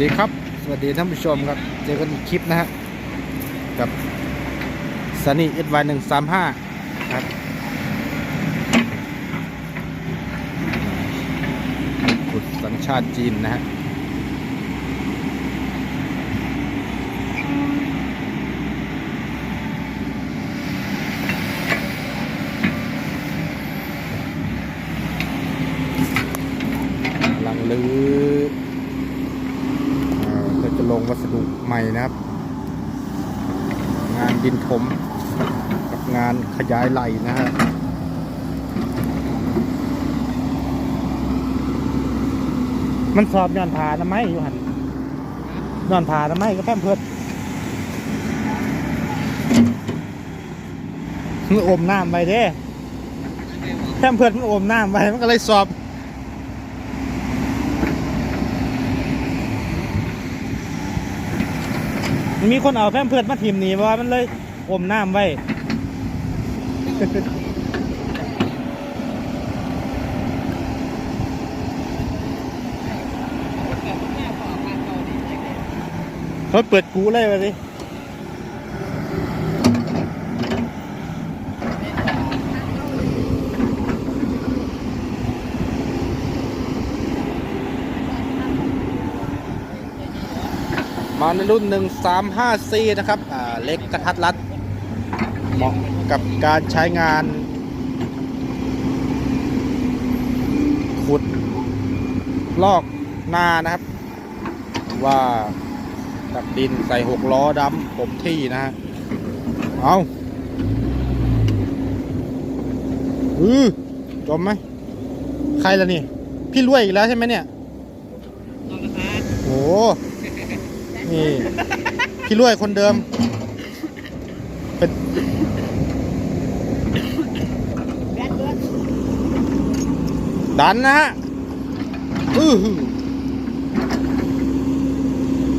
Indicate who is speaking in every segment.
Speaker 1: ดีครับ สวัสดีท่านผู้ชมครับ เจอกันอีกคลิปนะฮะ กับซันนี่เอสวหนึ่งสามห้าครับ ขุดสัญชาติจีนนะฮะ กำลังลื้อเอ่อเพื่อจะลงวัสดุใหม่นะครับ งานดินถมกับงานขยายไหลนะฮะมันสอบย้อนผาทำไมอยู่หันย้อนผาทำไมก็แพมเพิดมันอมน้ำไปเด้แพมเพิดมันอมน้ำไปมันก็เลยสอบ มีคนเอาแพมเพิดมาทิมนีว่ามันเลยอมน้ำไว้ เขาเปิดกูเลยไปสิ มาในรุ่น 135C นะครับเล็กกระทัดรัด เหมาะกับการใช้งาน ขุด ลอกนานะครับ ว่าตักดินใส่หกล้อดำผมที่นะฮะ เอาอือจมไหม ใครล่ะนี่ พี่รวยอีกแล้วใช่ไหมเนี่ยโอ้ นี่พี่รวยคนเดิม เป็นดันนะฮะอื้อหือ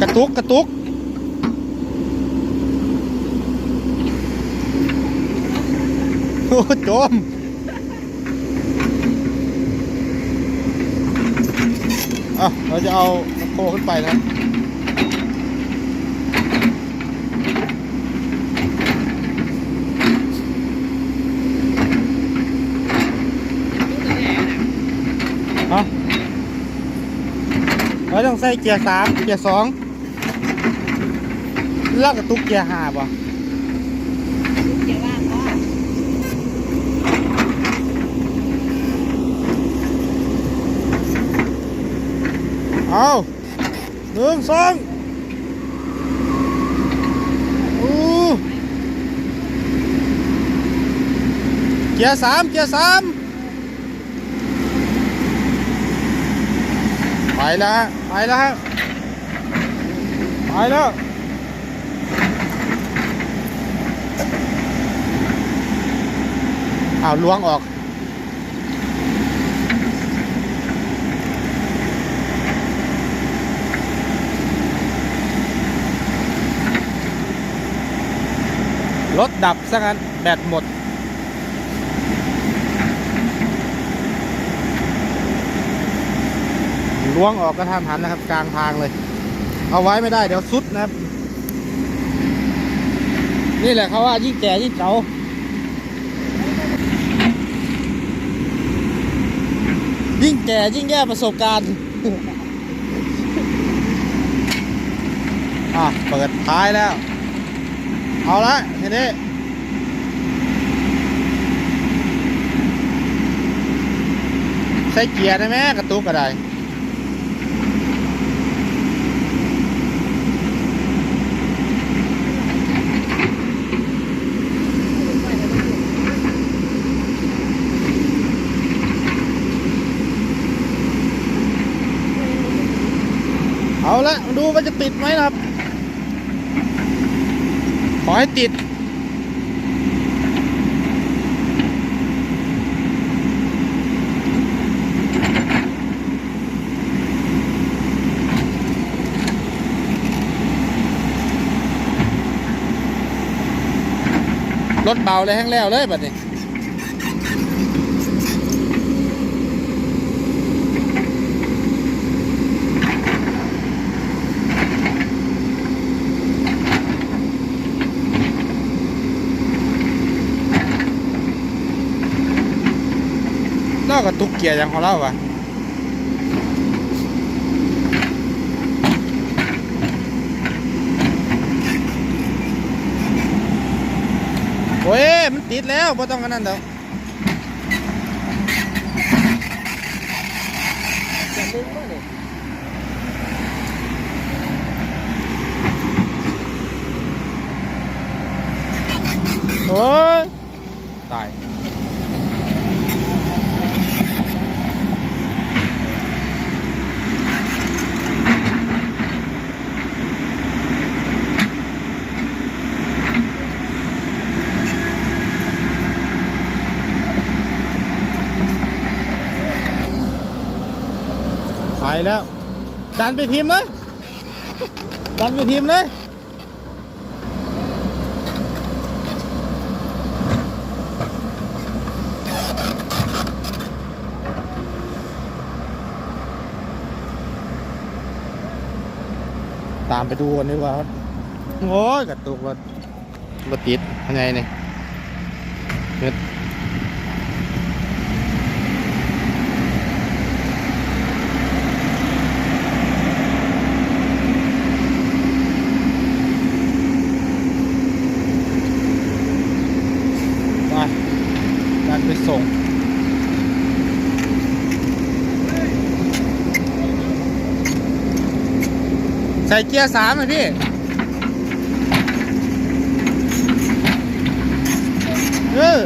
Speaker 1: กระตุกกระตุกโอ้จมอะเราจะเอาโคขึ้นไปนะ เราต้องใส่เกียร์สามเกียร์สองแล้วกระตุกเกียร์ห้าป่ะ
Speaker 2: เดี๋ยวว่าพ่อ
Speaker 1: เอาหนึ่งสองอู้เกียร์สามเกียร์สาม ไปแล้วฮะไปแล้วฮะไปแล้วเอาล้วงออกรถดับซะงั้นแบตหมด ล้วงออกก็ทำหันนะครับ กลางทางเลย เอาไว้ไม่ได้เดี๋ยวสุดนะครับ นี่แหละเขาว่ายิ่งแก่ยิ่งเก่ายิ่งแก่ยิ่งแย่ประสบการณ์อะเปิดท้ายแล้ว เอาละทีนี้ใส่เกียร์ได้ไหมกระตุกก็ได เอาละดูว่าจะติดไหมนะครับ ขอให้ติด รถเบาเลยแห้งแล้วเลยแบบนี้ กระตุกเกียร์อย่างของเราวะโอ้ย มันติดแล้วไม่ต้องกันนั่นเด้อ
Speaker 2: จะดึงบ่เนี่ย
Speaker 1: โอ้ย ตาย แล้ว ดันไปพิมพ์เลยดันไปพิมพ์เลยตามไปดูกันดีกว่าโอ้ยกระตุกรถรถติดยังไงเนี่ยเฮ็ดไปดันไปส่ง ใส่เกียร์สามเลยพี่เออ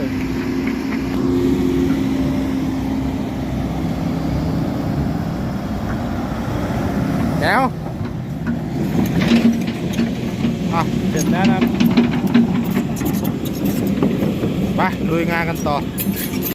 Speaker 1: แล้วอะเสร็จแล้วนะไปลุยงานกันต่อ